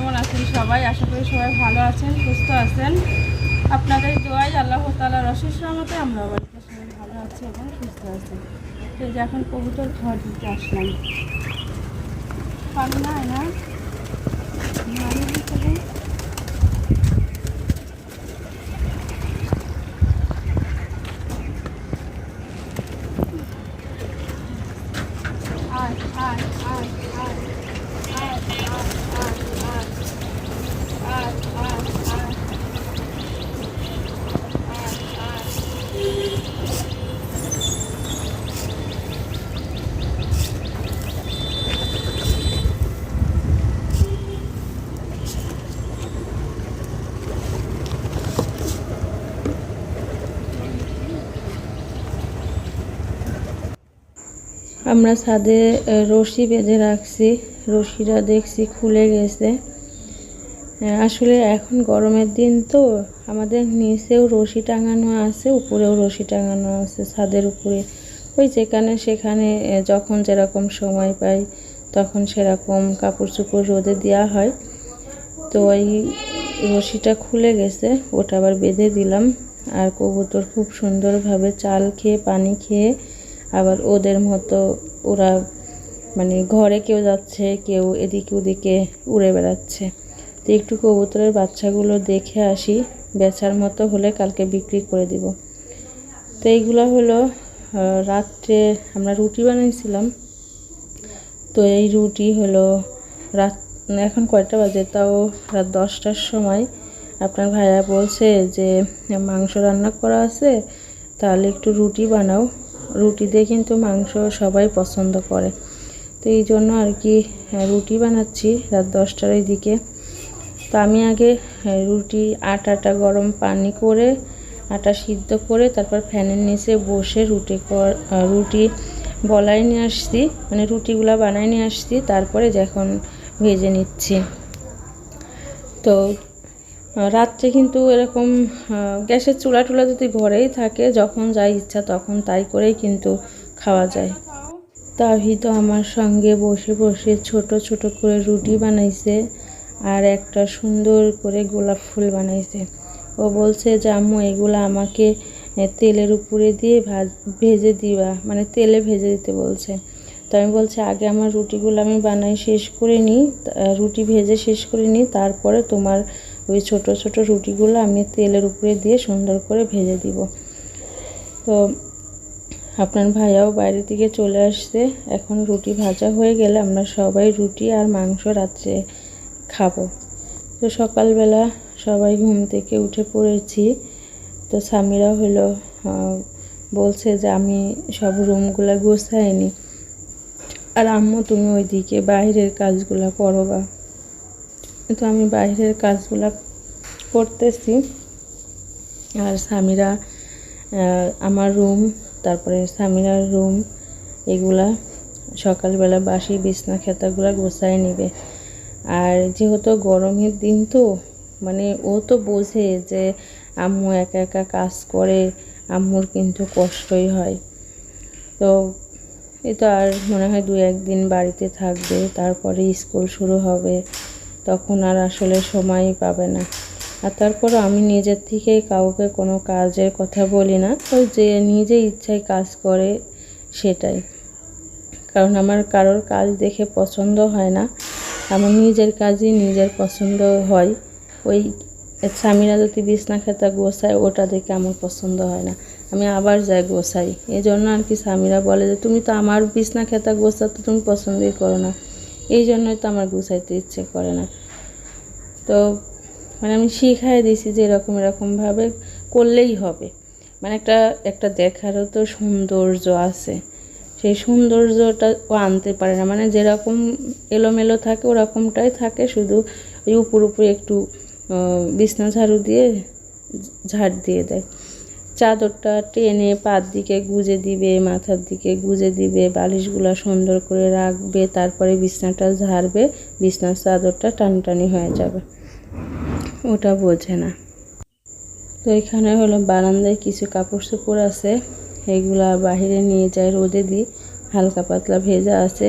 কেমন আছেন সবাই? আশা করি সবাই ভালো আছেন, সুস্থ আছেন। আপনাদের দোয়াই আল্লাহ তালার অশেষ রহমতে আমরা বাড়িতে সবাই ভালো আছি এবং সুস্থ আছি। তো যে এখন কবুতর ঘর দিতে আসলাম। পানি না না আমরা ছাদে রশি বেঁধে রাখছি। রশিটা দেখছি খুলে গেছে। আসলে এখন গরমের দিন তো। আমাদের নিচেও রশি টাঙানো আছে, উপরেও রশি টাঙানো আছে ছাদের উপরে। ওই যেখানে সেখানে যখন যেরকম সময় পাই, তখন সেরকম কাপড় চোপড় রোদে দেওয়া হয়। তো ওই রশিটা খুলে গেছে, ওটা আবার বেঁধে দিলাম। আর কবুতর খুব সুন্দরভাবে চাল খেয়ে, পানি খেয়ে আবার ওদের মতো ওরা মানে ঘরে কেউ যাচ্ছে, কেউ এদিকে ওদিকে উড়ে বেড়াচ্ছে। তো একটু কবুতরের বাচ্চাগুলো দেখে আসি, বেচার মতো হলে কালকে বিক্রি করে দিব। তো এইগুলো হলো রাত্রে আমরা রুটি বানিয়েছিলাম। তো এই রুটি হলো রাত, এখন কয়টা বাজে? তাও রাত দশটার সময়। আপনার ভাইয়া বলছে যে, মাংস রান্না করা আছে, তাহলে একটু রুটি বানাও। রুটি দিয়ে কিন্তু মাংস সবাই পছন্দ করে। তো এই জন্য আর কি রুটি বানাচ্ছি রাত দশটার ওই দিকে তো আমি আগে রুটি আটাটা গরম পানি করে, আটা সিদ্ধ করে তারপর ফ্যানের নিচে বসে রুটি রুটি বলাই নিয়ে আসছি মানে রুটিগুলো বানাই নিয়ে আসছি, তারপরে যখন ভেজে নিচ্ছি। তো রাত্রে কিন্তু এরকম গ্যাসের চুলা টুলা যদি ঘরেই থাকে, যখন যাই ইচ্ছা তখন তাই করেই কিন্তু খাওয়া যায়। তাহিদ আমার সঙ্গে বসে বসে ছোট ছোট করে রুটি বানাইছে আর একটা সুন্দর করে গোলাপ ফুল বানাইছে। ও বলছে যে আম্মু এগুলো আমাকে তেলের উপরে দিয়ে ভাজ, ভেজে দিবা। মানে তেলে ভেজে দিতে বলছে। তো আমি বলছি, আগে আমার রুটিগুলো আমি বানাই, শেষ করে নিই তা- রুটি ভেজে শেষ করে নিই তারপরে তোমার ওই ছোট ছোট রুটিগুলো আমি তেলের উপরে দিয়ে সুন্দর করে ভেজে দিব। তো আপনার ভাইয়াও বাইরে থেকে চলে আসছে। এখন রুটি ভাজা হয়ে গেলে আমরা সবাই রুটি আর মাংস রাত্রে খাব। তো সকালবেলা সবাই ঘুম থেকে উঠে পড়েছি। তো স্বামীরা হলো বলছে যে আমি সব রুমগুলো গোছাইনি। আর আম্মু, তুমি ওইদিকে বাইরের কাজগুলো করবা তো আমি বাইরের কাজগুলো করতেছি। আর স্বামীরা আমার রুম, তারপরে স্বামীরার রুম, এগুলা সকালবেলা বাসি বিছনা খেতাগুলো গোছায় নেবে। আর যেহেতু গরমের দিন তো মানে ও তো বোঝে যে আম্মু একা একা কাজ করে, আম্মুর কিন্তু কষ্টই হয়। তো এই তো আর মনে হয় দু একদিন বাড়িতে থাকবে, তারপরে স্কুল শুরু হবে। তখন আর আসলে সময়ই পাবে না। আর তারপর আমি নিজের থেকে কাউকে কোনো কাজের কথা বলি না। ওই যে নিজে ইচ্ছায় কাজ করে সেটাই। কারণ আমার কারোর কাজ দেখে পছন্দ হয় না। আমার নিজের কাজই নিজের পছন্দ হয়। ওই স্বামীরা যদি বিছনা খেতা গোছায়, ওটা দেখে আমার পছন্দ হয় না। আমি আবার যাই গোছাই। এই জন্য আর কি স্বামীরা বলে যে, তুমি তো আমার বিছনা খেতা গোছাতে তুমি পছন্দই করো না। এই জন্যই তো আমার গোছাইতে ইচ্ছে করে না। তো মানে আমি শিখাই দিয়েছি যে এরকম এরকমভাবে করলেই হবে। মানে একটা একটা দেখারও তো সৌন্দর্য আছে। সেই সৌন্দর্যটা ও আনতে পারে না। মানে যেরকম এলোমেলো থাকে, ওরকমটাই থাকে। শুধু ওই উপর, উপরে একটু বিছনা ঝাড়ু দিয়ে ঝাড় দিয়ে দেয়। চাদরটা টেনে পাত দিকে গুজে দিবে, মাথার দিকে গুজে দিবে, বালিশগুলো সুন্দর করে রাখবে, তারপরে বিছনাটা ঝাড়বে, বিছনার চাদরটা টানটানি হয়ে যাবে। ওটা বোঝে না। তো এখানে হলো বারান্দায় কিছু কাপড় চোপড় আছে, এগুলা বাইরে নিয়ে যায় রোদে দিই হালকা পাতলা ভেজা আছে।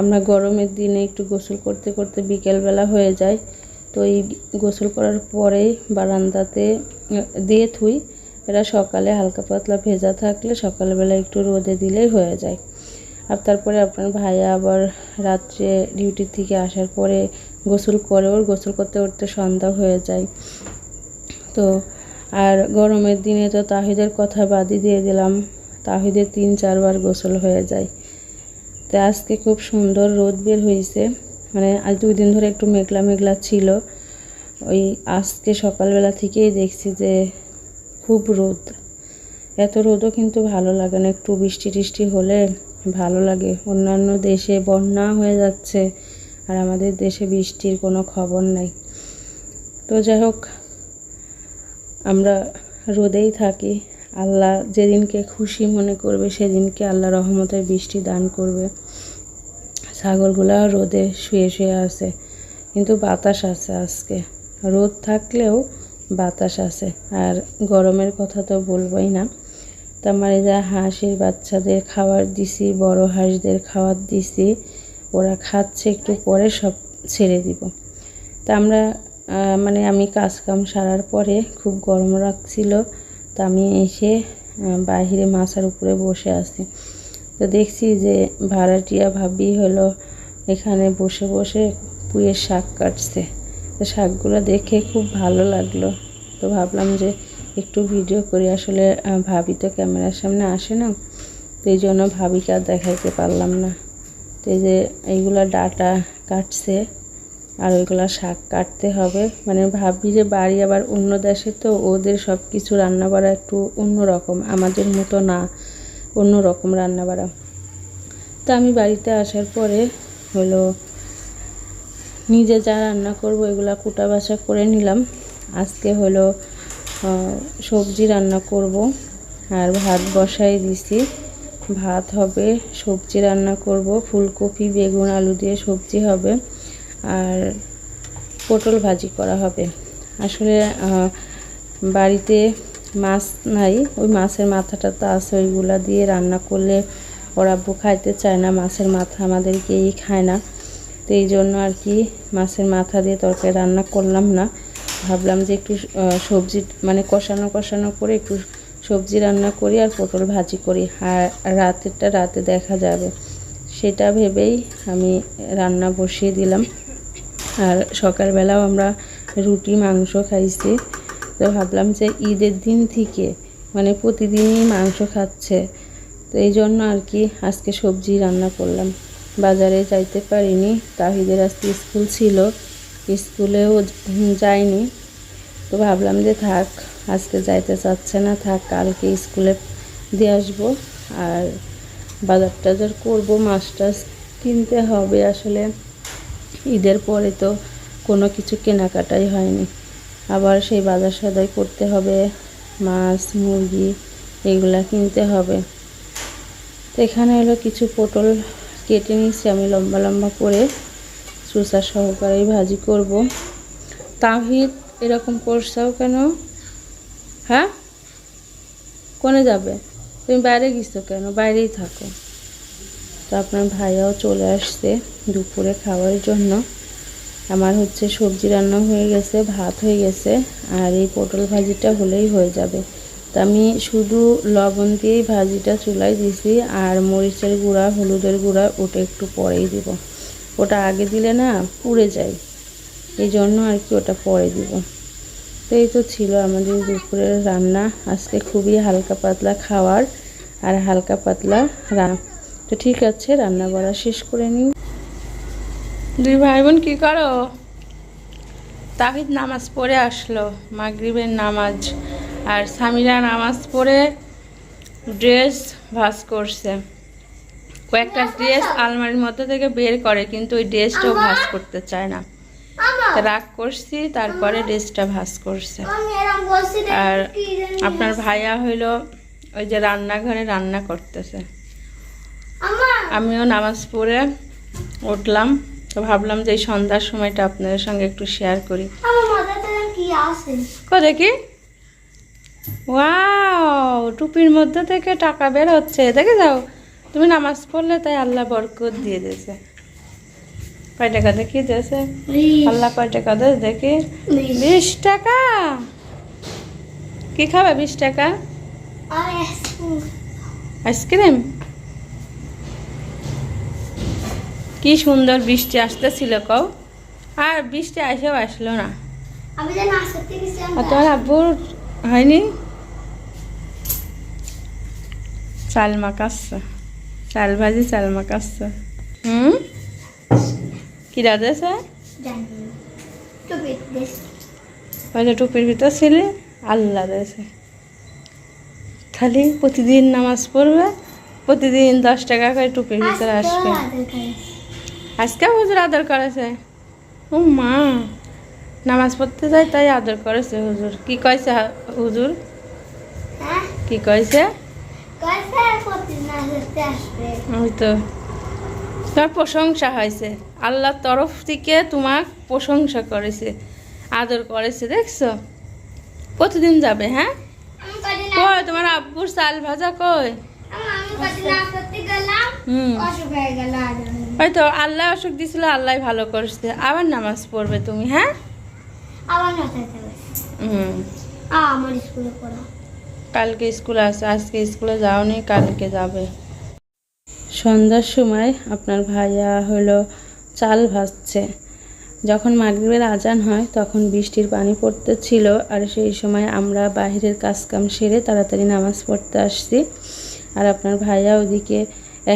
আমরা গরমের দিনে একটু গোসল করতে করতে বিকেলবেলা হয়ে যায়, তো এই গোসল করার পরেই বারান্দাতে দিয়ে থুই। এরা সকালে হালকা পাতলা ভেজা থাকলে সকালবেলা একটু রোদে দিলেই হয়ে যায়। আর তারপরে আপনার ভাইয়া আবার রাত্রে ডিউটি থেকে আসার পরে গোসল করে ওর, গোসল করতে করতে সন্ধ্যা হয়ে যায়। তো আর গরমের দিনে তো তাহিদের কথা বাদই দিয়ে দিলাম। তাহিদের তিন, চারবার গোসল হয়ে যায়। তো আজকে খুব সুন্দর রোদ বের হয়েছে মানে আজ দুই দিন ধরে একটু মেঘলা মেঘলা ছিল। ওই আজকে সকালবেলা থেকেই দেখছি যে খুব রোদ। এত রোদও কিন্তু ভালো লাগে না। একটু বৃষ্টি টিষ্টি হলে ভালো লাগে। অন্যান্য দেশে বন্যা হয়ে যাচ্ছে। আর আমাদের দেশে বৃষ্টির কোনো খবর নাই। তো যাই হোক, আমরা রোদেই থাকি। আল্লাহ যেদিনকে খুশি মনে করবে, সেদিনকে আল্লাহ রহমতের বৃষ্টি দান করবে। ছাগলগুলা রোদে শুয়ে শুয়ে আছে, কিন্তু বাতাস আছে আজকে। রোদ থাকলেও বাতাস আছে, আর গরমের কথা তো বলবোই না। তো আমার যে হাঁসের বাচ্চাদের খাবার দিছি, বড় হাঁসদের খাবার দিছি ওরা খাচ্ছে, একটু পরে সব ছেড়ে দিব। তা আমরা মানে আমি কাজ কাম সারার পরে খুব গরম রাখছিল তা আমি এসে বাহিরে মাছার উপরে বসে আছি। তো দেখছি যে ভাড়াটিয়া ভাবি হলো এখানে বসে বসে পুয়ের শাক কাটছে। তো শাকগুলো দেখে খুব ভালো লাগল। তো ভাবলাম যে একটু ভিডিও করি, আসলে ভাবি তো ক্যামেরার সামনে আসে না, তো এই জন্য ভাবিকে আর দেখাইতে পারলাম না। তো এই যে এইগুলা ডাটা কাটছে আর ওইগুলা শাক কাটতে হবে। মানে ভাবি যে বাড়ি আবার অন্য দেশে তো ওদের সব কিছু রান্না বাড়া একটু অন্য রকম আমাদের মতো না অন্য রকম রান্না বাড়া তো আমি বাড়িতে আসার পরে হলো নিজে যা রান্না করব এগুলা কুটা বাসা করে নিলাম। আজকে হলো সবজি রান্না করব আর ভাত বসাই দিছি। ভাত হবে, সবজি রান্না করব, ফুলকপি, বেগুন, আলু দিয়ে সবজি হবে, আর পটল ভাজি করা হবে। আসলে বাড়িতে মাছ নাই, ওই মাছের মাথাটা তো আছে, ওইগুলা দিয়ে রান্না করলে ওরা খাইতে চায় না, মাছের মাথা আমাদেরকেই খায় না। তো এই জন্য আর কি মাছের মাথা দিয়ে তরকারি রান্না করলাম না। ভাবলাম যে একটু সবজি মানে কষানো কষানো করে একটু সবজি রান্না করি আর পটল ভাজি করি। আর রাতেরটা রাতে দেখা যাবে। সেটা ভেবেই আমি রান্না বসিয়ে দিলাম। আর সকালবেলাও আমরা রুটি, মাংস খাইছি। তো ভাবলাম যে ঈদের দিন থেকে মানে প্রতিদিনই মাংস খাচ্ছে। তো এই জন্য আর কি আজকে সবজি রান্না করলাম। বাজারে যাইতে পারিনি। তাহিদের আজকে স্কুল ছিল। স্কুলেও যাইনি। তো ভাবলাম যে থাক। আজকে যাইতে চাচ্ছে না, থাক কালকে স্কুলে দিয়ে আসব। আর বাজার টাজার করব টাছ কিনতে হবে আসলে। ঈদের পরে তো কোনো কিছু কেনাকাটাই হয়নি। আবার সেই বাজার সদাই করতে হবে, মাছ, মুরগি এগুলা কিনতে হবে। তো এখানে হলো কিছু পটল কেটে নিচ্ছি আমি লম্বা লম্বা করে। চুষা সহকারেই ভাজি করব। তাহিদ এরকম করছাও কেন? হ্যাঁ? কোনে যাবে? তুমি বাইরে গেছো কেন? বাইরেই থাকো। তো আপনার ভাইয়াও চলে আসছে দুপুরে খাওয়ার জন্য। আমার হচ্ছে সবজি রান্না হয়ে গেছে, ভাত হয়ে গেছে, আর এই পটল ভাজিটা হলেই হয়ে যাবে। তো আমি শুধু লবণ দিয়েই ভাজিটা চুলায় দিছি, আর মরিচের গুঁড়া, হলুদের গুঁড়া ওটা একটু পরেই দিব। ওটা আগে দিলে না পুড়ে যায়। এই জন্য আর কি ওটা পরে দিব। তো এই তো ছিল আমাদের দুপুরের রান্না। আজকে খুবই হালকা পাতলা খাওয়ার আর হালকা পাতলা রান্না তো ঠিক আছে, রান্না করা শেষ করে নিই। দুই ভাই বোন কী করো? তাহিদ নামাজ পড়ে আসলো, মাগরিবের নামাজ। আর সামিরা নামাজ পড়ে ড্রেস ভাস করছে। কয়েকটা ড্রেস আলমারির মধ্যে থেকে বের করে, কিন্তু ওই ড্রেসটাও ভাস করতে চায় না। রাগ করছি তারপরে ড্রেসটা ভাস করছে। আর আপনার ভাইয়া হইল ওই যে রান্নাঘরে রান্না করতেছে। আমিও নামাজ পড়ে উঠলাম তো ভাবলাম যে এই সন্ধ্যার সময়টা আপনাদের সঙ্গে একটু শেয়ার করি। কো দেখি? ওয়াও টুপির মধ্যে থেকে টাকা বের হচ্ছে দেখে যাও। তুমি নামাজ পড়লে তাই আল্লাহ বরকত দিয়ে দিয়েছে। কয় টাকা দেখি দেশে আল্লাহ কয় টাকা দেশ দেখি বিশ টাকা। কি খাবে বিশ টাকা? আইসক্রিম। কি সুন্দর বৃষ্টি আসতেছিল কও। আর বৃষ্টি আসেও আসলো না। তোমার আব্বুর হয়নি? চাল মাকাচ্ছে চাল ভাজি চাল মাকাচ্ছে হুম? কি রাধেছে জানি। তো বেশ ওই যে টুপির ভিতর ছিলে আল্লাহ দেছে খালি প্রতিদিন নামাজ পড়বে প্রতিদিন দশ টাকা করে টুপির ভিতরে আসবে। আজকে হুজুর আদর করেছে। ও মা নামাজ পড়তে যায় তাই আদর করেছে হুজুর। কি কয়েছে হুজুর? হ্যাঁ? কি কয়েছে ওই তো। তোমার প্রশংসা হয়েছে। আল্লাহর তরফ থেকে তোমার প্রশংসা করেছে আদর করেছে দেখছ? প্রতিদিন যাবে হ্যাঁ? কই তোমার আব্বুর চাল ভাজা কই? ওই তো আল্লাহ অসুখ দিছিল আল্লাহ ভালো করেছে। আবার নামাজ পড়বে তুমি হ্যাঁ? কালকে স্কুলে আছে আজকে স্কুলে যাওনি কালকে যাবে। সন্ধ্যার সময় আপনার ভাইয়া হলো চাল ভাজছে। যখন মাগরিবের আজান হয়, তখন বৃষ্টির পানি পড়তে ছিল আর সেই সময় আমরা বাইরের কাজকাম সেরে তাড়াতাড়ি নামাজ পড়তে আসছি। আর আপনার ভাইয়া ওদিকে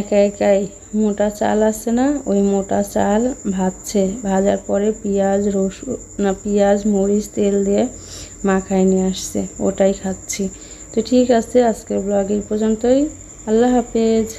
একা একাই মোটা চাল আছে না, ওই মোটা চাল ভাজছে। ভাজার পরে পেঁয়াজ, রসুন, না, পেঁয়াজ, মরিচ, তেল দিয়ে মাখায় নিয়ে আসছে। ওটাই খাচ্ছি। তো ঠিক আছে, আজকের ব্লগ এই পর্যন্তই। আল্লাহ হাফেজ।